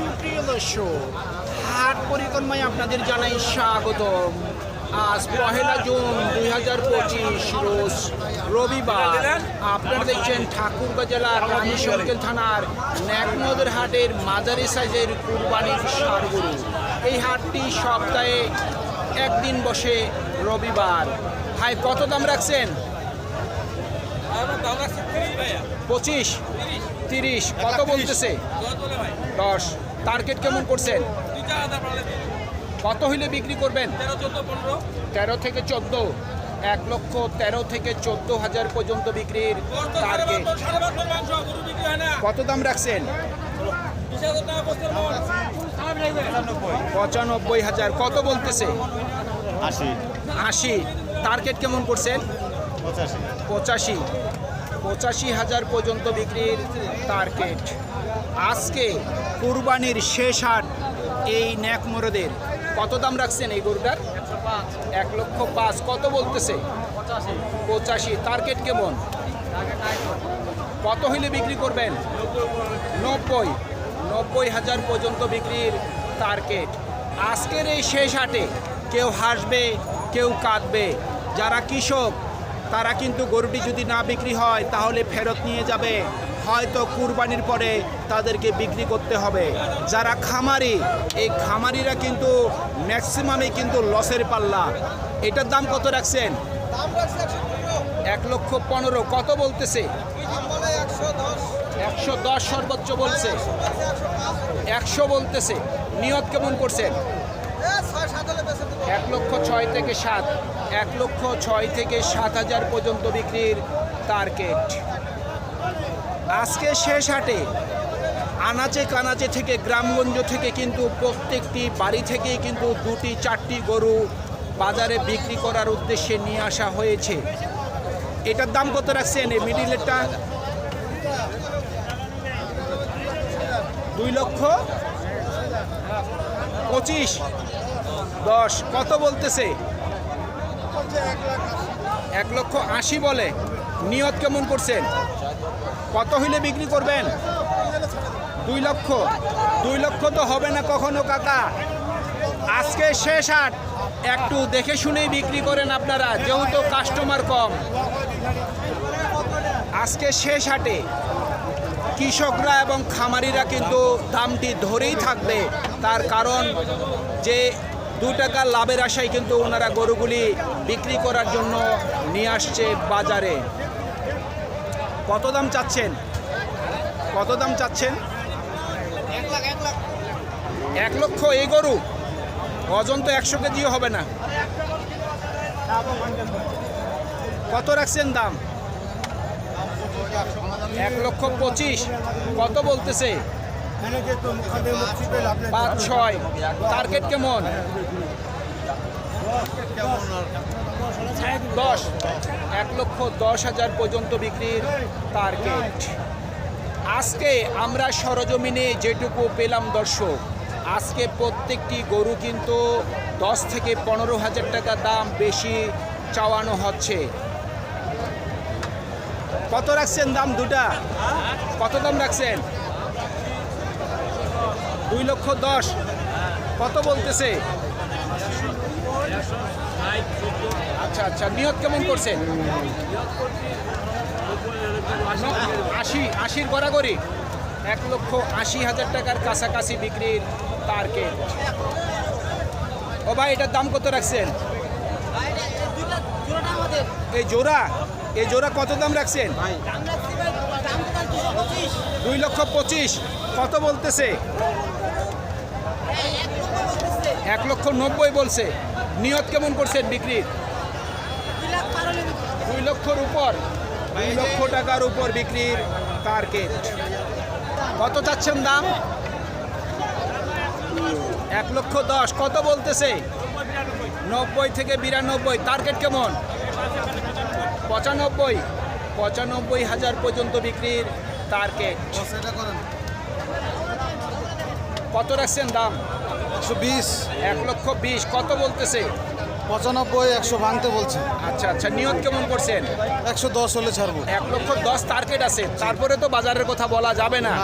সুপ্রিয় দর্শক, হাট পরিক্রমায় আপনাদের জানাই স্বাগতম। আজ পহেলা জুন দুই হাজার পঁচিশ, রোজ রবিবার। আপনারা দেখছেন ঠাকুরগাঁ জেলার রানী সরকেল থানার ন্যাকনদের হাটের মাঝারি সাইজের কুরবানির সারগরু। এই হাটটি সপ্তাহে একদিন বসে রবিবার। ভাই, কত দাম রাখছেন? পঁচিশ। তিরিশ। কত বলতেছে? দশ। টার্গেট কেমন করছেন? কত হইলে বিক্রি করবেন? তেরো থেকে চোদ্দ। এক লক্ষ তেরো থেকে চোদ্দ হাজার পর্যন্ত বিক্রির টার্গেট কত দাম রাখছেন? পঁচানব্বই হাজার। কত বলতেছে? আশি। আশি। টার্গেট কেমন করছেন? পঁচাশি। পঁচাশি। পঁচাশি হাজার পর্যন্ত বিক্রির টার্গেট আজকে কুরবানির শেষ হাট এই ন্যাক মরদের কত দাম রাখছেন এই গরুটার? এক লক্ষ পাঁচ। কত বলতেছে? পঁচাশি। টার্গেট কেমন? কত হইলে বিক্রি করবেন? নব্বই। নব্বই হাজার পর্যন্ত বিক্রির টার্গেট। আজকের এই শেষ হাটে কেউ হাসবে, কেউ কাঁদবে। যারা কৃষক, তারা কিন্তু গরুটি যদি না বিক্রি হয়, তাহলে ফেরত নিয়ে যাবে। হয়তো কুরবানির পরে তাদেরকে বিক্রি করতে হবে। যারা খামারি, এই খামারিরা কিন্তু ম্যাক্সিমামে কিন্তু লসের পাল্লা। এটার দাম কত রাখছেন? এক লক্ষ পনেরো, কত বলতেছে? একশো দশ সর্বোচ্চ বলছে। একশো বলতেছে। নিয়ত কেমন করছেন? এক লক্ষ ছয় থেকে সাত, এক লক্ষ ছয় থেকে সাত হাজার পর্যন্ত বিক্রির টার্গেট আজকে শেষ হাটে আনাচে কানাচে থেকে গ্রামগঞ্জ থেকে কিন্তু প্রত্যেকটি বাড়ি থেকেই কিন্তু দুটি, চারটি গরু বাজারে বিক্রি করার উদ্দেশ্যে নিয়ে আসা হয়েছে। এটার দাম কত রাখছেন? এই মিডিলেরটা দুই লক্ষ পঁচিশ। দশ। কত বলতেছে? এক লক্ষ আশি বলে। নিয়ত কেমন করছেন? কত হইলে বিক্রি করবেন? দুই লক্ষ। দুই লক্ষ তো হবে না কখনো, কাকা। আজকে শেষ হাট। একটু দেখে শুনেই বিক্রি করেন আপনারা, যেহেতু কাস্টমার কম। আজকে শেষ হাটে কৃষকরা এবং খামারিরা কিন্তু দামটি ধরেই থাকবে। তার কারণ যে দু টাকা লাভের আশায় কিন্তু ওনারা গরুগুলি বিক্রি করার জন্য নিয়ে আসছে বাজারে। কত দাম চাচ্ছেন? কত দাম চাচ্ছেন? এক লক্ষ এই গরু। ওজন তো একশো কেজিও হবে না। কত রাখছেন দাম? এক লক্ষ পঁচিশ। কত বলতেছে? পাঁচ, ছয়। টার্গেট কেমন? দশ এক লক্ষ দশ হাজার পর্যন্ত বিক্রির টার্গেট আজকে আমরা সরজমিনে যেটুকু পেলাম দর্শক আজকে প্রত্যেকটি গরু কিন্তু দশ থেকে পনেরো হাজার টাকা দাম বেশি চাওয়ানো হচ্ছে। কত রাখছেন দাম দুটা? কত দাম রাখছেন? দুই লক্ষ দশ। কত বলতেছে? আচ্ছা আচ্ছা নিয়ত কেমন করছেন? আশি, আশির গড়াগড়ি এক লক্ষ আশি হাজার টাকার কাছাকাছি বিক্রির টার্গেট ও ভাই, এটার দাম কত রাখছেন? এই জোড়া এই জোড়া কত দাম রাখছেন? দুই লক্ষ পঁচিশ। কত বলতেছে? এক লক্ষ নব্বই বলছে। নিয়ত কেমন করছেন বিক্রির দুই লক্ষর উপর। দুই লক্ষ টাকার উপর বিক্রির টার্গেট কত চাচ্ছেন দাম? এক লক্ষ দশ। কত বলতেছে? নব্বই থেকে বিরানব্বই। টার্গেট কেমন? পঁচানব্বই। পঁচানব্বই হাজার পর্যন্ত বিক্রির টার্গেট কত রাখছেন দাম? একশো বিশ। এক লক্ষ বিশ কত বলতেছে? পঁচানব্বই একশো ভাঙতে বলছে। আচ্ছা আচ্ছা নিয়ত কেমন করছেন? একশো দশ হলে ছাড়বো। এক লক্ষ দশ টার্গেট আছে তারপরে তো বাজারের কথা বলা যাবে না।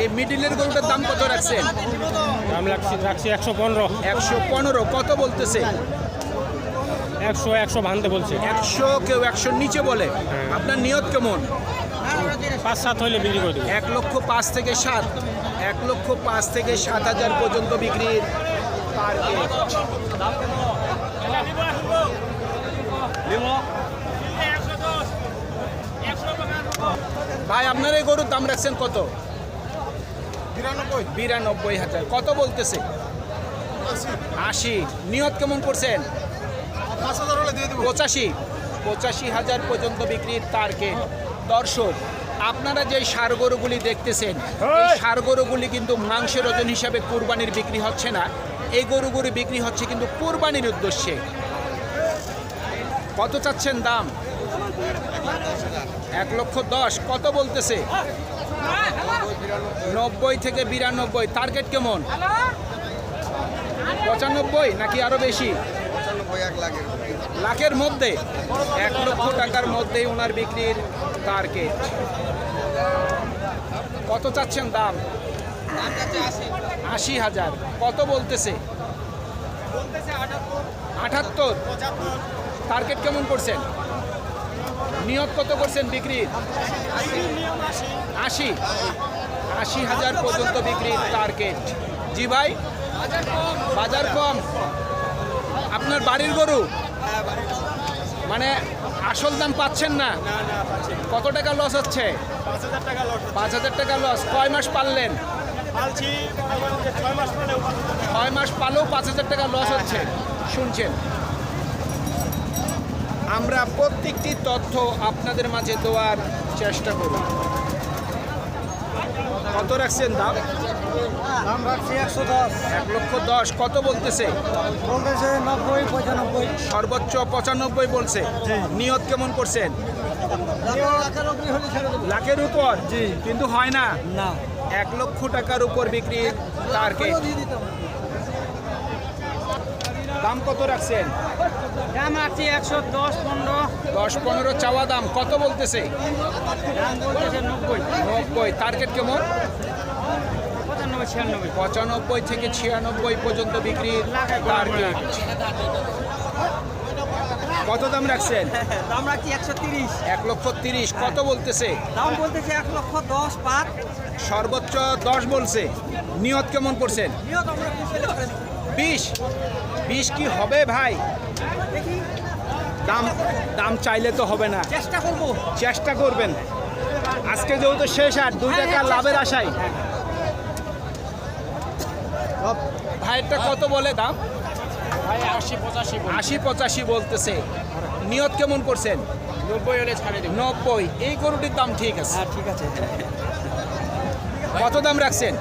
এই মিডিলের গরুটার দাম কত রাখছেন? দাম রাখছি রাখছি একশো পনেরো। একশো পনেরো কত বলতেছে? একশো একশো ভাঙতে বলছে। একশো কেউ একশোর নিচে বলে। আপনার নিয়ত কেমন? পাঁচ সাত হইলে বিক্রি করে এক লক্ষ পাঁচ থেকে সাত। এক লক্ষ পাঁচ থেকে সাত হাজার পর্যন্ত বিক্রির। ভাই আপনার এই গরুর দাম রাখছেন কত? বিরানব্বই। বিরানব্বই হাজার। কত বলতেছে? আশি। নিয়ত কেমন করছেন? পঁচাশি। পঁচাশি হাজার পর্যন্ত বিক্রির টার্গেট দর্শক আপনারা যে সার গরুগুলি দেখতেছেন এই সার গরুগুলি কিন্তু মাংসের ওজন হিসাবে কুরবানির বিক্রি হচ্ছে না। এই গরুগুলি বিক্রি হচ্ছে কিন্তু কুরবানির উদ্দেশ্যে। কত চাচ্ছেন দাম? এক লক্ষ দশ। কত বলতেছে? নব্বই থেকে বিরানব্বই। টার্গেট কেমন? পঁচানব্বই নাকি আরও বেশি? লাখের মধ্যে। এক লক্ষ টাকার মধ্যেই ওনার বিক্রির টার্গেট কত চাচ্ছেন দাম? আশি। হাজার। কত বলতেছে? আটাত্তর। টার্গেট কেমন করছেন? নিয়ত কত করছেন বিক্রির? আশি। আশি। হাজার পর্যন্ত বিক্রির টার্গেট। জি ভাই? বাজার কম। আপনার বাড়ির গরু? মানে আসল দাম পাচ্ছেন না? কত টাকা লস হচ্ছে? পাঁচ হাজার টাকা লস কয় মাস পারলেন ছয় মাস পালেও পাঁচ হাজার টাকা লস হচ্ছে। শুনছেন? আমরা প্রত্যেকটি তথ্য আপনাদের মাঝে দেওয়ার চেষ্টা করব। কত রাখছেন দাম? দাম রাখছি একশো দশ। এক লক্ষ দশ কত বলতেছে? বলতেছে নব্বই পঁচানব্বই। সর্বোচ্চ পঁচানব্বই বলছে। নিয়ত কেমন করছেন? লাখের উপর জি। কিন্তু হয় না। না। এক লক্ষ টাকার উপর বিক্রির টার্গেট দাম কত রাখছেন? দাম রাখছি একশো দশ পনেরো। দশ পনেরো চাওয়া দাম কত বলতেছে? নব্বই। নব্বই। টার্গেট কেমন? ছিয়ানব্বই পঁচানব্বই থেকে ছিয়ানব্বই পর্যন্ত বিক্রি টার্গেট কত দাম রাখছেন? দাম রাখছি একশো তিরিশ। এক লক্ষ তিরিশ কত বলতেছে? দাম বলতেছে এক লক্ষ দশ পাঁচ। সর্বোচ্চ দশ বলছে। নিয়ত কেমন করছেন? বিশ বিশ? কি হবে ভাই? দাম দাম চাইলে তো হবে না। চেষ্টা করব। চেষ্টা করবেন। আজকে যেহেতু শেষ আর দুই হ্যাঁ, টাকা হ্যাঁ, লাভের আশায়? ভাইয়েরটা কত বলে দাম? ভাই আশি পঁচাশি আশি পঁচাশি বলতেছে। নিয়ত কেমন করছেন? নব্বই হলে ছাড়ে নব্বই। এই গরুটির দাম ঠিক আছে? হ্যাঁ ঠিক আছে। কত দাম রাখছেন?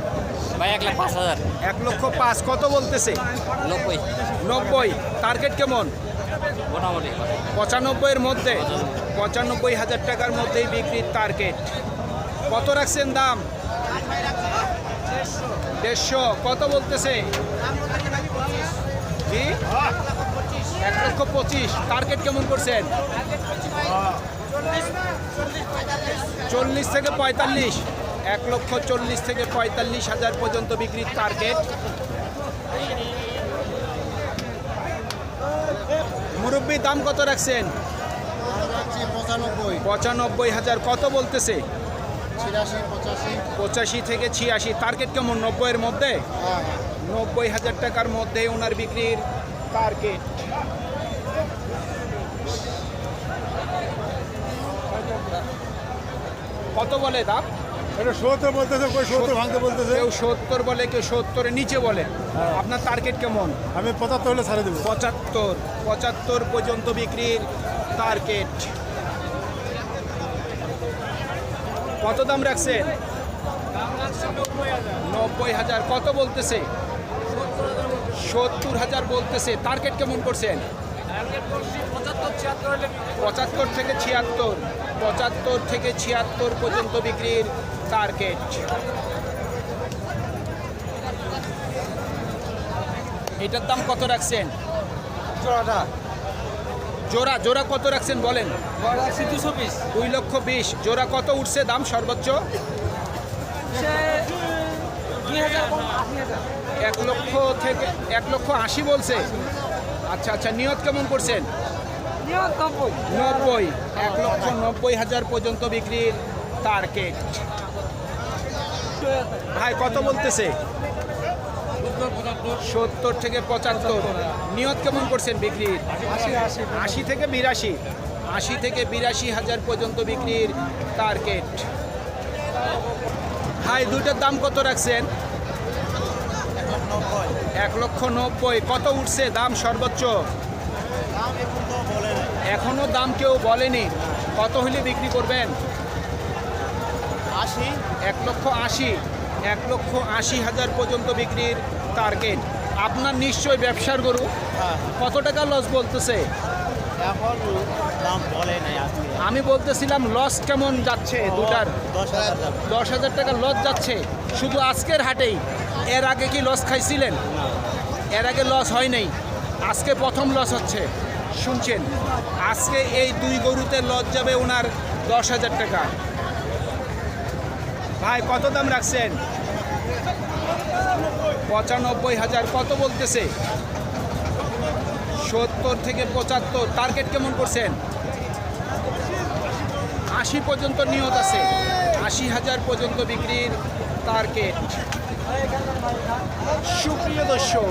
ভাই এক লাখ পাঁচ হাজার। এক লক্ষ পাঁচ কত বলতেছে? নব্বই। নব্বই। টার্গেট কেমন? মোটামুটি। পঁচানব্বইয়ের মধ্যে? পঁচানব্বই হাজার টাকার মধ্যেই বিক্রির টার্গেট। কত রাখছেন দাম? দেড়শো কত বলতেছে? জি এক লক্ষ পঁচিশ। টার্গেট কেমন করছেন? চল্লিশ থেকে পঁয়তাল্লিশ। এক লক্ষ চল্লিশ থেকে পঁয়তাল্লিশ হাজার পর্যন্ত বিক্রির টার্গেট মুরব্বী দাম কত রাখছেন? পঁচানব্বই হাজার। কত বলতেছে? পঁচাশি। থেকে ছিয়াশি। টার্গেট কেমন? নব্বইয়ের মধ্যে? নব্বই হাজার টাকার মধ্যে ওনার বিক্রির টার্গেট কত বলে দাম? এটা সত্তর বলতেছে কই সত্তর ভাঙতে বলতেছে। কেউ সত্তর বলে কেউ সত্তরের নিচে বলে। আপনার টার্গেট কেমন? আমি পঁচাত্তর হলে ছাড়ে দেবো। পঁচাত্তর। পঁচাত্তর পর্যন্ত বিক্রির টার্গেট কত দাম রাখছেন? নব্বই হাজার। কত বলতেছে? সত্তর হাজার বলতেছে। টার্গেট কেমন করছেন? পঁচাত্তর থেকে ছিয়াত্তর। পঁচাত্তর থেকে ছিয়াত্তর পর্যন্ত বিক্রির টার্গেট এটার দাম কত রাখছেন? জোড়া জোড়া কত রাখছেন বলেন? দুই লক্ষ বিশ। জোড়া কত উঠছে দাম সর্বোচ্চ? এক লক্ষ থেকে এক লক্ষ আশি বলছে। আচ্ছা আচ্ছা নিয়ত কেমন করছেন? নব্বই। নব্বই। এক লক্ষ নব্বই হাজার পর্যন্ত বিক্রির টার্গেট ভাই কত বলতেছে? সত্তর থেকে পঁচাত্তর। নিয়ত কেমন করছেন বিক্রির? আশি থেকে বিরাশি। আশি থেকে বিরাশি হাজার পর্যন্ত বিক্রির টার্গেট। হাই দুইটার দাম কত রাখছেন? এক লক্ষ নব্বই। কত উঠছে দাম সর্বোচ্চ? এখনও দাম কেউ বলেনি। কত হলে বিক্রি করবেন? আশি। এক লক্ষ আশি। এক লক্ষ আশি হাজার পর্যন্ত বিক্রির টার্গেট আপনার নিশ্চয় ব্যবসার গরু। হ্যাঁ। কত টাকা লস বলতেছে? আমি বলতেছিলাম লস কেমন যাচ্ছে দুটার? দশ হাজার দশ হাজার টাকা লস যাচ্ছে। শুধু আজকের হাটেই। এর আগে কি লস খাইছিলেন? এর আগে লস হয় নাই। আজকে প্রথম লস হচ্ছে। শুনছেন? আজকে এই দুই গরুতে লস যাবে ওনার দশ হাজার টাকা। ভাই কত দাম রাখছেন? পঁচানব্বই হাজার। কত বলতেছে? সত্তর থেকে পঁচাত্তর। টার্গেট কেমন করছেন? আশি পর্যন্ত নিয়ত আছে। আশি হাজার পর্যন্ত বিক্রির টার্গেট সুপ্রিয় দর্শক,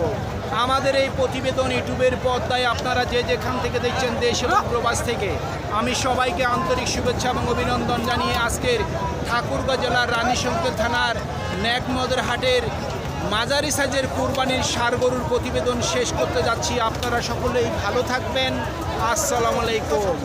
আমাদের এই প্রতিবেদন ইউটিউবের পর্দায় আপনারা যে যেখান থেকে দেখছেন দেশ এবং প্রবাস থেকে, আমি সবাইকে আন্তরিক শুভেচ্ছা এবং অভিনন্দন জানিয়ে আজকের ঠাকুরগাঁ জেলার রানীশঙ্কর থানার ন্যাকমদের হাটের মাঝারি সাইজের কুরবানির সার গরুর প্রতিবেদন শেষ করতে যাচ্ছি। আপনারা সকলেই ভালো থাকবেন। আসসালামু আলাইকুম।